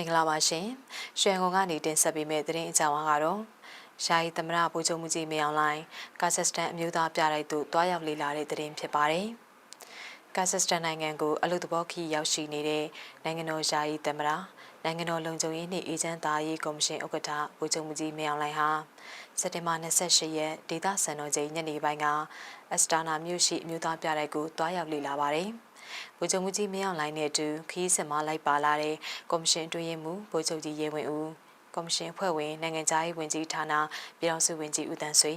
င်္ဂလာပါရှင်။ရွှေကုန်ကနေတင်ဆက်ပေးမယ့်သတင်းအကြောင်းအရာကတော့ယာယီသမရဗိုလ်ချုပ်မှုကြီးမင်းအောင်လှိုင်ကာဇက်စတန်အမျိုးသားပြတိုက်သို့တွားရောက်လေ့လာတဲ့သတင်းဖြစ်ပါတယ်။ကာဇက်စတန်နိုင်ငံကိုအလို့တဘောခီရောက်ရှိနေတဲ့နိုင်ငံတော်ယာယီသမရနိုင်ငံတော်လုံခြုံရေးနှင့်အေဂျင့်သားရေးကော်မရှင်ဥက္ကဋ္ဌဗိုလ်ချုပ်မှုကြီးမင်းအောင်လှိုင်ဟာစက်တင်ဘာ28ရက်ဒေသစံတော်ချိန်ညနေပိုင်းကအစတာနာမြို့ရှိအမျိုးသားပြတိုက်ကိုတွားရောက်လေ့လာပါတယ်။ ဗိုလ်ချုပ်မှုကြီးမင်းအောင်လှိုင်နဲ့အတူခီးစင်မလိုက်ပါလာတဲ့ကော်မရှင်တွင်းရေးမှူးဗိုလ်ချုပ်ကြီးရေဝင်ဦးကော်မရှင်အဖွဲ့ဝင်နိုင်ငံသားရေးဝန်ကြီးဌာနပြည်ထောင်စုဝန်ကြီးဦးတန်းဆွေ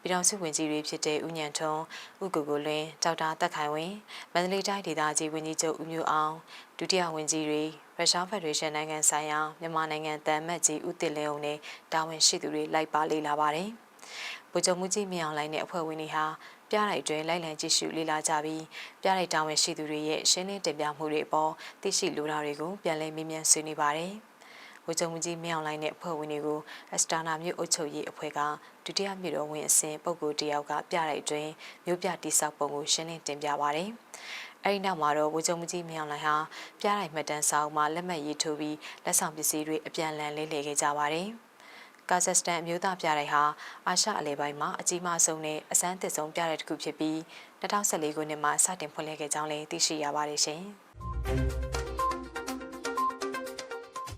ပြည်ထောင်စုဝန်ကြီးတွေဖြစ်တဲ့ဦးညံထွန်းဦးကိုကိုလွင်ဒေါက်တာတက်ခိုင်ဝင်းမန္တလေးတိုင်းဒေသကြီးဝန်ကြီးချုပ်ဦးမျိုးအောင်ဒုတိယဝန်ကြီးတွေရုရှားဖက်ဒရေးရှင်းနိုင်ငံဆိုင်ရာမြန်မာနိုင်ငံတန်မတ်ကြီးဦးတင်လင်းအောင်နဲ့တာဝန်ရှိသူတွေလိုက်ပါလေ့လာပါတယ်ဗိုလ်ချုပ်မှုကြီးမင်းအောင်လှိုင်နဲ့အဖွဲ့ဝင်တွေဟာ ပြတိုက်တွင်လိုက်လံကြည့်ရှုလေ့လာကြပြီးပြတိုက်တာဝန်ရှိသူတွေရဲ့ရှင်းလင်းတင်ပြမှုတွေအပေါ်သိရှိလိုတာတွေကိုပြန်လည်မေးမြန်းဆွေးနွေးပါတယ်။ဝေချုံမကြီးမင်းအောင်လှိုင်နဲ့အဖွဲ့ဝင်တွေကိုအစတာနာမြို့အုပ်ချုပ်ရေးအဖွဲ့ကဒုတိယမြို့တော်ဝင်အစဉ်ပုဂ္ဂိုလ်တယောက်ကပြတိုက်တွင်မြို့ပြတိဆောက်ပုံကိုရှင်းလင်းတင်ပြပါတယ်။အဲဒီနောက်မှာတော့ဝေချုံမကြီးမင်းအောင်လှိုင်ဟာပြတိုက်မှတ်တမ်းစာအုပ်မှာလက်မှတ်ရေးထိုးပြီးလက်ဆောင်ပစ္စည်းတွေအပြန်အလှန်လေးလှည့်ခဲ့ကြပါတယ်။ ကာဇက်စတန်အမျိုးသားပြတိုက်ဟာအာရှအလဲပိုင်းမှာအကြီးမားဆုံးနဲ့အစမ်းသစ်ဆုံးပြတိုက်တစ်ခုဖြစ်ပြီး2014ခုနှစ်မှာစတင်ဖွင့်လှစ်ခဲ့ကြောင်းလည်းသိရှိရပါတယ်ရှင်။